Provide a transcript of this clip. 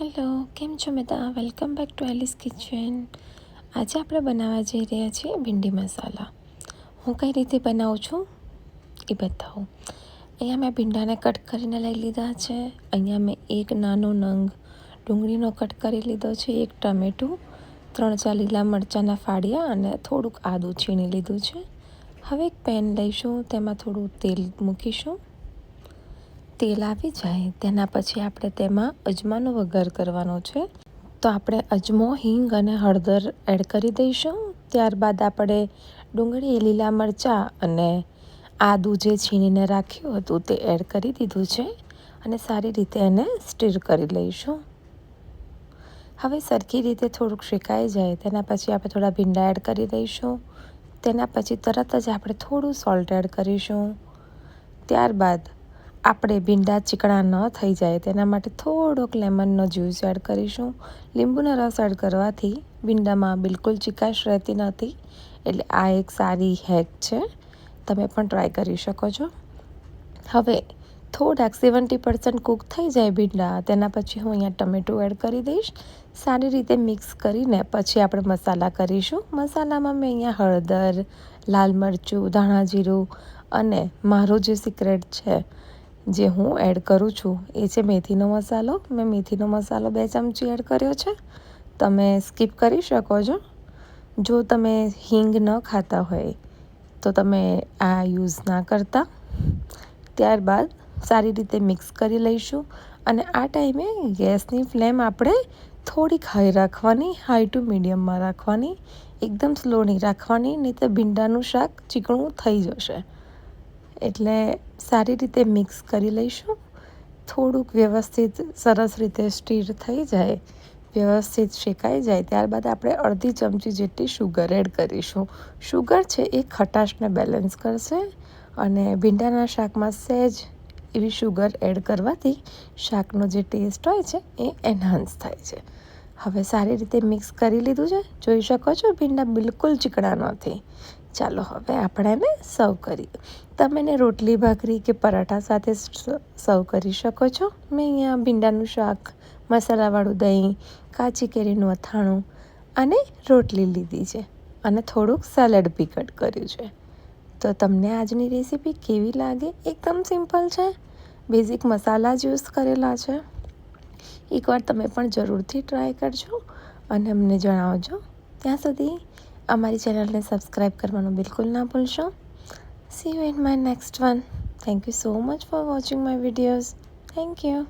Hello, કેમ છો બધા? Welcome back to Alice kitchen. આજે આપણે બનાવવા જઈ રહ્યા છીએ ભીંડી મસાલા. હું કઈ રીતે બનાવું છું એ બતાવું. અહીંયા મેં ભીંડાને કટ કરીને લઈ લીધા છે. અહીંયા મેં એક નાનો નંગ ડુંગળીનો કટ કરી લીધો છે, એક ટમેટું, ત્રણ ચાર લીલા મરચાંના ફાળિયા અને થોડુંક આદું છીણી લીધું છે. હવે એક પેન લઈશું, તેમાં થોડું તેલ મૂકીશું. તેલ આવી જાય, તેના પછી આપણે તેમાં અજમાનો વઘાર કરવાનો છે. તો આપણે અજમો, હિંગ અને હળદર એડ કરી દઈશું. ત્યારબાદ આપણે ડુંગળી, લીલા મરચાં અને આદું જે છીણીને રાખ્યું હતું તે એડ કરી દીધું છે અને સારી રીતે એને સ્ટીર કરી લઈશું. હવે સરખી રીતે થોડુંક શેકાઈ જાય, તેના પછી આપણે થોડા ભીંડા એડ કરી દઈશું. તેના પછી તરત જ આપણે થોડું સોલ્ટ એડ કરીશું. ત્યારબાદ આપણે ભીંડા ચીકણા ન થઈ જાય તેના માટે થોડોક લેમનનો જ્યુસ એડ કરીશું. લીંબુનો રસ એડ કરવાથી ભીંડામાં બિલકુલ ચીકાશ રહેતી નથી. એટલે આ એક સારી હેક છે. તમે પણ ટ્રાય કરી શકો છો. હવે થોડાક સેવન્ટી પર્સન્ટ કૂક થઈ જાય ભીંડા. તેના પછી હું અહીંયા ટમેટું એડ કરી દઈશ. સારી રીતે મિક્સ કરીને પછી આપણે મસાલા કરીશું. મસાલામાં મેં અહીંયા હળદર, લાલ મરચું, ધાણા જીરું અને મારો જે સિક્રેટ છે જે હું એડ કરું છું, એ છે મેથીનો મસાલો. મેં મેથીનો મસાલો બે ચમચી એડ કર્યો છે. તમે સ્કીપ કરી શકો છો. જો તમે હિંગ ન ખાતા હોય, તો તમે આ યુઝ ના કરતા. ત્યારબાદ સારી રીતે મિક્સ કરી લઈશું અને આ ટાઈમે ગેસની ફ્લેમ આપણે થોડીક હાઈ રાખવાની, હાઈ ટુ મીડિયમમાં રાખવાની, એકદમ સ્લો નહીં રાખવાની, નહીં તો ભીંડાનું શાક ચીકણું થઈ જશે. એટલે સારી રીતે મિક્સ કરી લઈશું. થોડુંક વ્યવસ્થિત, સરસ રીતે સ્ટીર થઈ જાય, વ્યવસ્થિત શેકાઈ જાય, ત્યારબાદ આપણે અડધી ચમચી જેટલી શુગર એડ કરીશું. શુગર છે એ ખટાશને બેલેન્સ કરશે અને ભીંડાના શાકમાં સહેજ એવી શુગર એડ કરવાથી શાકનો જે ટેસ્ટ હોય છે એ એનહાન્સ થાય છે. હવે સારી રીતે મિક્સ કરી લીધું છે. જોઈ શકો છો ભીંડા બિલકુલ ચીકણા નથી. ચાલો હવે આપણે એને સર્વ કરીએ. તમે એને રોટલી, ભાખરી કે પરાઠા સાથે સર્વ કરી શકો છો. મેં અહીંયા ભીંડાનું શાક, મસાલાવાળું દહીં, કાચી કેરીનું અથાણું અને રોટલી લીધી છે અને થોડુંક સેલેડ બી કટ કર્યું છે. તો તમને આજની રેસીપી કેવી લાગે? એકદમ સિમ્પલ છે. બેઝિક મસાલા જ યુઝ કરેલા છે. એકવાર તમે પણ જરૂરથી ટ્રાય કરજો અને અમને જણાવજો. ત્યાં સુધી અમારી ચેનલને સબસ્ક્રાઈબ કરવાનું બિલકુલ ના ભૂલશો. See you in my next one thank you so much for watching my videos thank you